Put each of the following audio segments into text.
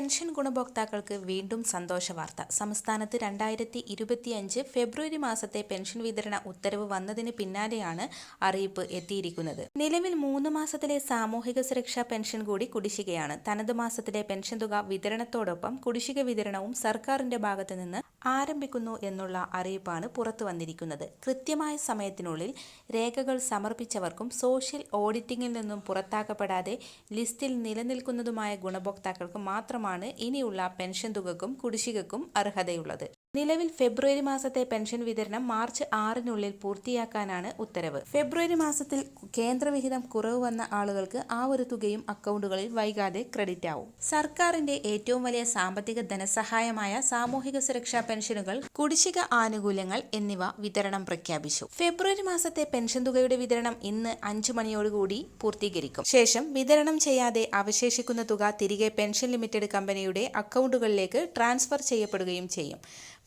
Pension ഗുണഭോക്താക്കൾക്ക് വീണ്ടും സന്തോഷ വാർത്ത. സംസ്ഥാനത്ത് രണ്ടായിരത്തി ഇരുപത്തിയഞ്ച് ഫെബ്രുവരി മാസത്തെ പെൻഷൻ വിതരണ ഉത്തരവ് വന്നതിന് പിന്നാലെയാണ് അറിയിപ്പ് എത്തിയിരിക്കുന്നത്. നിലവിൽ മൂന്ന് മാസത്തിലെ സാമൂഹിക സുരക്ഷാ പെൻഷൻ കൂടി കുടിശ്ശികയാണ്. തനത് മാസത്തിലെ പെൻഷൻ തുക വിതരണത്തോടൊപ്പം കുടിശ്ശിക വിതരണവും സർക്കാരിന്റെ ഭാഗത്തു നിന്ന് ആരംഭിക്കുന്നു എന്നുള്ള അറിയിപ്പാണ് പുറത്തു വന്നിരിക്കുന്നത്. കൃത്യമായ സമയത്തിനുള്ളിൽ രേഖകൾ സമർപ്പിച്ചവർക്കും സോഷ്യൽ ഓഡിറ്റിംഗിൽ നിന്നും പുറത്താക്കപ്പെടാതെ ലിസ്റ്റിൽ നിലനിൽക്കുന്നതുമായ ഗുണഭോക്താക്കൾക്ക് മാത്രമാണ് ഇനിയുള്ള പെൻഷൻ തുകക്കും കുടിശ്ശികക്കും അർഹതയുള്ളത്. നിലവിൽ ഫെബ്രുവരി മാസത്തെ പെൻഷൻ വിതരണം മാർച്ച് ആറിനുള്ളിൽ പൂർത്തിയാക്കാനാണ് ഉത്തരവ്. ഫെബ്രുവരി മാസത്തിൽ കേന്ദ്രവിഹിതം കുറവ് വന്ന ആളുകൾക്ക് ആ ഒരു തുകയും അക്കൗണ്ടുകളിൽ വൈകാതെ ക്രെഡിറ്റ് ആവും. സർക്കാരിന്റെ ഏറ്റവും വലിയ സാമ്പത്തിക ധനസഹായമായ സാമൂഹിക സുരക്ഷാ പെൻഷനുകൾ കുടിശ്ശിക ആനുകൂല്യങ്ങൾ എന്നിവ വിതരണം പ്രഖ്യാപിച്ചു. ഫെബ്രുവരി മാസത്തെ പെൻഷൻ തുകയുടെ വിതരണം ഇന്ന് അഞ്ചു മണിയോടുകൂടി പൂർത്തീകരിക്കും. ശേഷം വിതരണം ചെയ്യാതെ അവശേഷിക്കുന്ന തുക തിരികെ പെൻഷൻ ലിമിറ്റഡ് കമ്പനിയുടെ അക്കൗണ്ടുകളിലേക്ക് ട്രാൻസ്ഫർ ചെയ്യപ്പെടുകയും ചെയ്യും.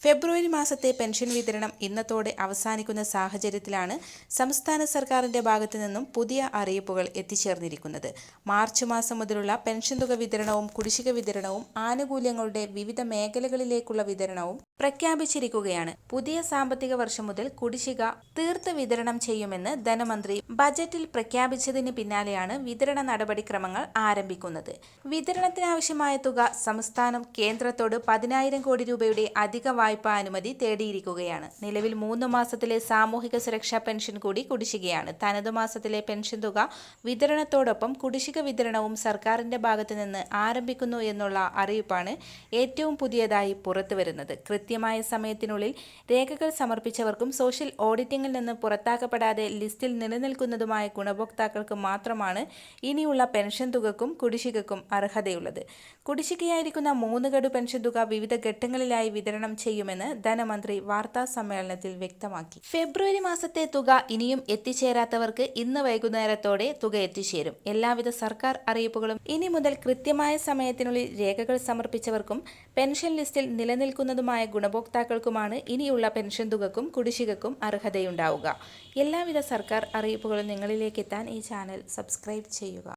ഫെബ്രുവരി മാസത്തെ പെൻഷൻ വിതരണം ഇന്നത്തോടെ അവസാനിക്കുന്ന സാഹചര്യത്തിലാണ് സംസ്ഥാന സർക്കാരിന്റെ ഭാഗത്തു നിന്നും പുതിയ അറിയിപ്പുകൾ എത്തിച്ചേർന്നിരിക്കുന്നത്. മാർച്ച് മാസം മുതലുള്ള പെൻഷൻ തുക വിതരണവും കുടിശ്ശിക വിതരണവും ആനുകൂല്യങ്ങളുടെ വിവിധ മേഖലകളിലേക്കുള്ള വിതരണവും പ്രഖ്യാപിച്ചിരിക്കുകയാണ്. പുതിയ സാമ്പത്തിക വർഷം മുതൽ കുടിശ്ശിക തീർത്ത് വിതരണം ചെയ്യുമെന്ന് ധനമന്ത്രി ബജറ്റിൽ പ്രഖ്യാപിച്ചതിന് പിന്നാലെയാണ് വിതരണ നടപടിക്രമങ്ങൾ ആരംഭിക്കുന്നത്. വിതരണത്തിനാവശ്യമായ തുക സംസ്ഥാനം കേന്ദ്രത്തോട് പതിനായിരം കോടി രൂപയുടെ അധിക വായ്പാ അനുമതി തേടിയിരിക്കുകയാണ്. നിലവിൽ മൂന്ന് മാസത്തിലെ സാമൂഹിക സുരക്ഷാ പെൻഷൻ കൂടി കുടിശ്ശികയാണ്. തനതു മാസത്തിലെ പെൻഷൻ തുക വിതരണത്തോടൊപ്പം കുടിശ്ശിക വിതരണവും സർക്കാരിന്റെ ഭാഗത്തു നിന്ന് ആരംഭിക്കുന്നു എന്നുള്ള അറിയിപ്പാണ് ഏറ്റവും പുതിയതായി പുറത്തുവരുന്നത് കൃത്യമായ സമയത്തിനുള്ളിൽ രേഖകൾ സമർപ്പിച്ചവർക്കും സോഷ്യൽ ഓഡിറ്റിംഗിൽ നിന്ന് പുറത്താക്കപ്പെടാതെ ലിസ്റ്റിൽ നിലനിൽക്കുന്നതുമായ ഗുണഭോക്താക്കൾക്ക് മാത്രമാണ് ഇനിയുള്ള പെൻഷൻ തുകക്കും കുടിശ്ശികക്കും അർഹതയുള്ളത്. കുടിശ്ശികയായിരിക്കുന്ന മൂന്ന് ഗഡു പെൻഷൻ തുക വിവിധ ഘട്ടങ്ങളിലായി വിതരണം ചെയ്യുമെന്ന് ധനമന്ത്രി വാർത്താ സമ്മേളനത്തിൽ വ്യക്തമാക്കി. ഫെബ്രുവരി മാസത്തെ തുക ഇനിയും എത്തിച്ചേരാത്തവർക്ക് ഇന്ന് വൈകുന്നേരത്തോടെ തുക എത്തിച്ചേരും. എല്ലാവിധ സർക്കാർ അറിയിപ്പുകളും ഇനി മുതൽ കൃത്യമായ സമയത്തിനുള്ളിൽ രേഖകൾ സമർപ്പിച്ചവർക്കും പെൻഷൻ ലിസ്റ്റിൽ നിലനിൽക്കുന്നതുമായ ഗുണഭോക്താക്കൾക്കുമാണ് ഇനിയുള്ള പെൻഷൻ തുകക്കും കുടിശ്ശികക്കും അർഹതയുണ്ടാവുക. എല്ലാവിധ സർക്കാർ അറിയിപ്പുകളും നിങ്ങളിലേക്ക് എത്താൻ ഈ ചാനൽ സബ്സ്ക്രൈബ് ചെയ്യുക.